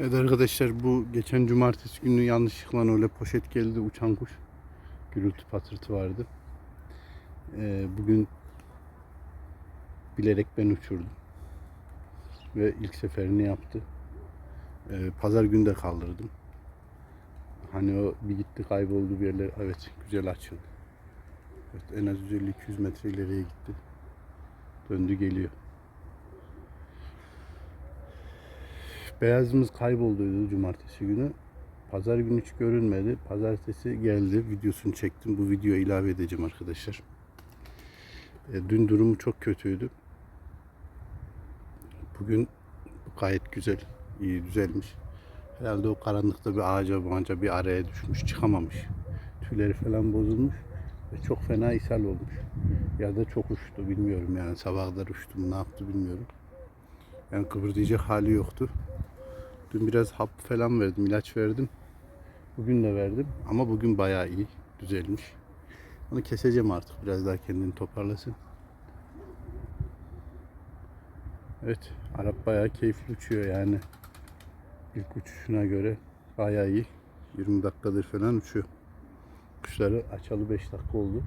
Evet arkadaşlar bu geçen cumartesi günü yanlışlıkla öyle poşet geldi uçan kuş. Gürültü patırtı vardı. Ee, bugün bilerek ben uçurdum. Ve ilk seferini yaptı. Ee, pazar günü de kaldırdım. Hani o bir gitti kayboldu bir yerler. Evet güzel açıldı. Evet, en az 150-200 metre ileriye gitti. Döndü geliyor. Beyazımız kaybolduydu cumartesi günü. Pazar günü hiç görünmedi. Pazartesi geldi. Videosunu çektim. Bu videoya ilave edeceğim arkadaşlar. E, dün durumu çok kötüydü. Bugün gayet güzel. iyi düzelmiş. Herhalde o karanlıkta bir ağaca bağınca bir araya düşmüş. Çıkamamış. Tüyleri falan bozulmuş. Ve çok fena ishal olmuş. Ya da çok uçtu bilmiyorum yani. Sabah kadar uçtu mu ne yaptı bilmiyorum. Yani kıpırdayacak hali yoktu. Dün biraz hap falan verdim, ilaç verdim. Bugün de verdim ama bugün bayağı iyi, düzelmiş. Onu keseceğim artık biraz daha kendini toparlasın. Evet, Arap bayağı keyifli uçuyor yani. İlk uçuşuna göre bayağı iyi. 20 dakikadır falan uçuyor. Kuşları açalı 5 dakika oldu.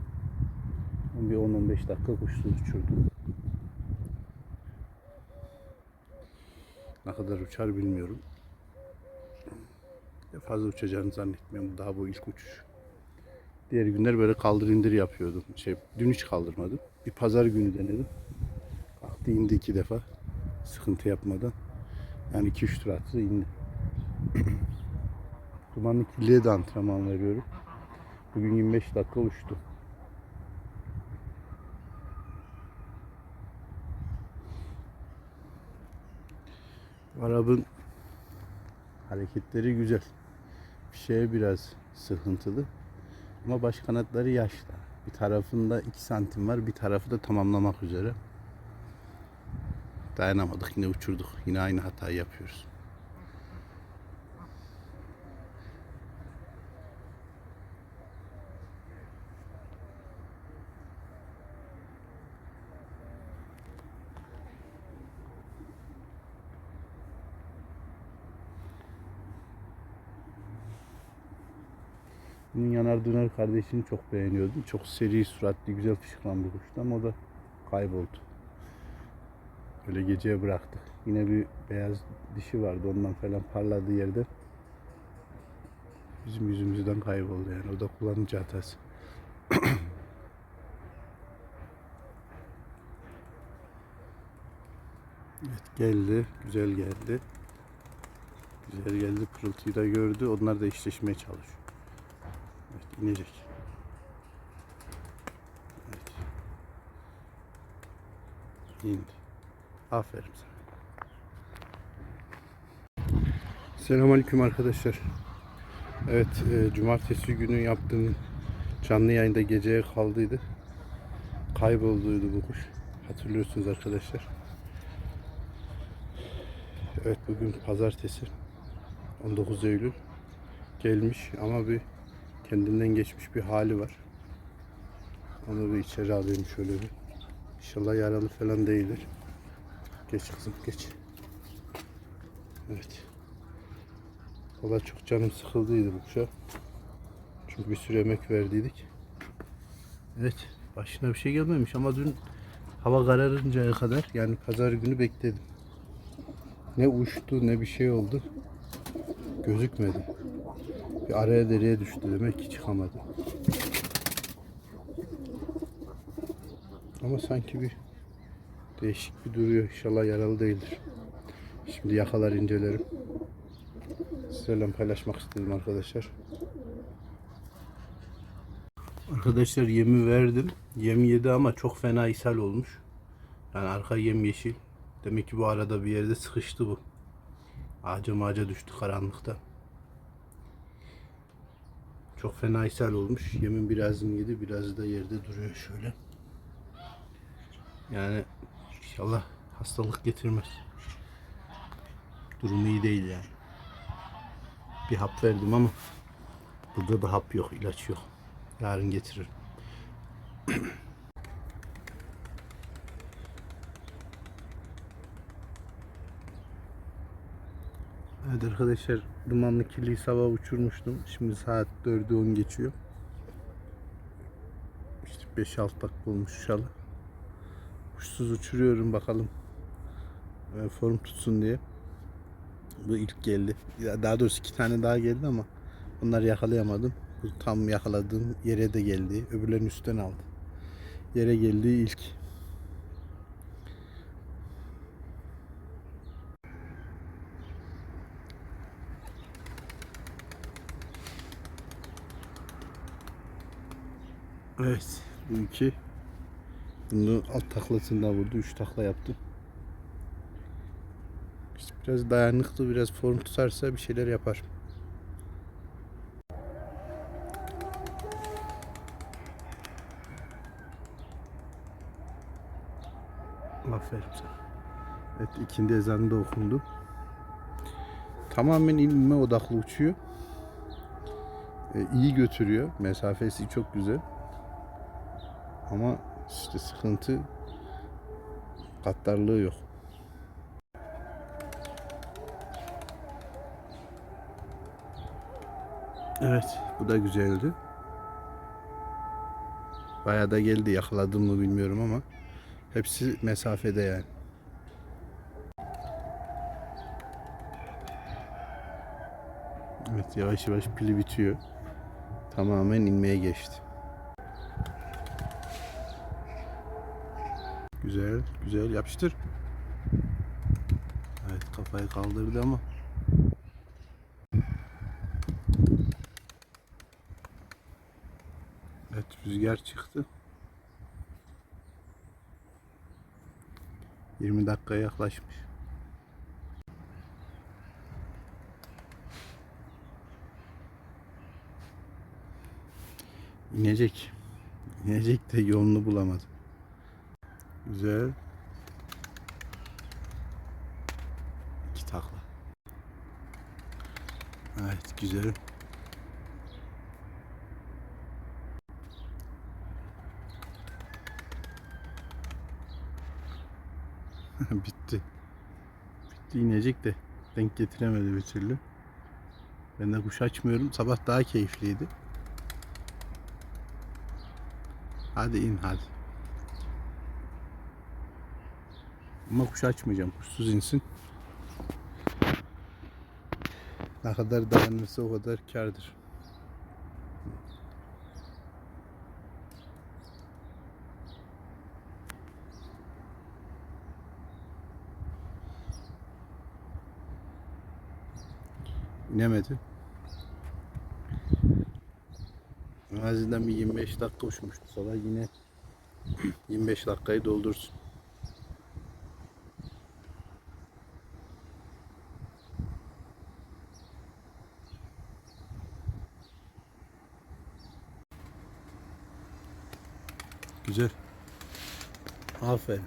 Bir 10-15 dakika kuşsuz uçurdum. Ne kadar uçar bilmiyorum. Fazla uçacağını zannetmiyorum. Daha bu ilk uçuş. Diğer günler böyle kaldır indir yapıyordum. Şey, dün hiç kaldırmadım. Bir pazar günü denedim. Kalktı indi iki defa. Sıkıntı yapmadan. Yani iki üç tur attı indi. Dumanlı kirliye de antrenman veriyorum. Bugün 25 dakika uçtu. Arabın hareketleri güzel. Şeye biraz sıkıntılı. Ama baş kanatları yaşlı. Bir tarafında 2 santim var, bir tarafı da tamamlamak üzere. Dayanamadık, yine uçurduk. Yine aynı hatayı yapıyoruz. Bunun yanar döner kardeşini çok beğeniyordum. Çok seri suratlı, güzel fışkıran bir kuştu ama o da kayboldu. Öyle geceye bıraktık. Yine bir beyaz dişi vardı ondan falan parladığı yerde. Bizim yüzümüzden kayboldu yani. O da kullanıcı hatası. evet geldi. Güzel geldi. Güzel geldi. Pırıltıyı da gördü. Onlar da eşleşmeye çalışıyor. İnecek. Evet. İndi. Aferin sana. Selamünaleyküm arkadaşlar. Evet, e, cumartesi günü yaptığım canlı yayında geceye kaldıydı. Kaybolduydu bu kuş. Hatırlıyorsunuz arkadaşlar. Evet, bugün pazartesi. 19 Eylül. Gelmiş ama bir kendinden geçmiş bir hali var. Onu bir içeri alayım şöyle bir. İnşallah yaralı falan değildir. Geç kızım geç. Evet. Valla çok canım sıkıldıydı bu kuşa. Çünkü bir sürü emek verdiydik. Evet. Başına bir şey gelmemiş ama dün hava kararıncaya kadar yani pazar günü bekledim. Ne uçtu ne bir şey oldu. Gözükmedi. Bir araya dereye düştü demek ki çıkamadı. Ama sanki bir değişik bir duruyor. İnşallah yaralı değildir. Şimdi yakalar incelerim. Sizlerle paylaşmak istedim arkadaşlar. Arkadaşlar yemi verdim. Yem yedi ama çok fena ishal olmuş. Yani arka yem yeşil. Demek ki bu arada bir yerde sıkıştı bu. Ağaca mağaca düştü karanlıkta. Çok fena ishal olmuş. Yemin birazını yedi, biraz da yerde duruyor şöyle. Yani inşallah hastalık getirmez. Durumu iyi değil yani. Bir hap verdim ama burada da hap yok, ilaç yok. Yarın getiririm. Evet arkadaşlar dumanlı kirliyi sabah uçurmuştum. Şimdi saat 4'ü 10 geçiyor. İşte 5-6 dakika olmuş inşallah. Kuşsuz uçuruyorum bakalım. e, Form tutsun diye. Bu ilk geldi. Daha doğrusu iki tane daha geldi ama onları yakalayamadım. Bu tam yakaladığım yere de geldi. Öbürlerini üstten aldı. Yere geldiği ilk. Evet. Bu iki. Bunu alt taklasında vurdu. Üç takla yaptı. İşte biraz dayanıklı, biraz form tutarsa bir şeyler yapar. Aferin sana. Evet ikindi ezanı da okundu. Tamamen inme odaklı uçuyor. E, iyi götürüyor. Mesafesi çok güzel. Ama işte sıkıntı katlarlığı yok. Evet, bu da güzeldi. Bayağı da geldi. Yakaladım mı bilmiyorum ama hepsi mesafede yani. Evet, yavaş yavaş pili bitiyor. Tamamen inmeye geçti. Güzel, güzel yapıştır. Evet, kafayı kaldırdı ama Evet rüzgar çıktı. 20 dakikaya yaklaşmış. İnecek. İnecek de yolunu bulamadı. Güzel. İki takla. Evet güzel. Bitti. Bitti inecek de denk getiremedi bir türlü. Ben de kuş açmıyorum. Sabah daha keyifliydi. Hadi in hadi. Ama kuş açmayacağım. Kuşsuz insin. Ne kadar dayanırsa o kadar kardır. İnemedi. En azından bir 25 dakika uçmuştu. Sabah yine 25 dakikayı doldursun. Güzel. Aferin.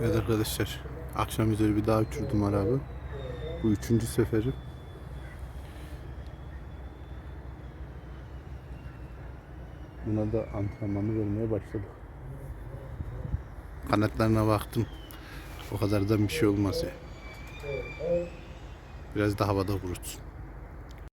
Evet arkadaşlar. Akşam üzeri bir daha uçurdum arabı. Bu üçüncü seferi. Buna da antrenmanı vermeye başladık. Kanatlarına baktım. O kadar da bir şey olmaz ya. Biraz da havada kurutsun.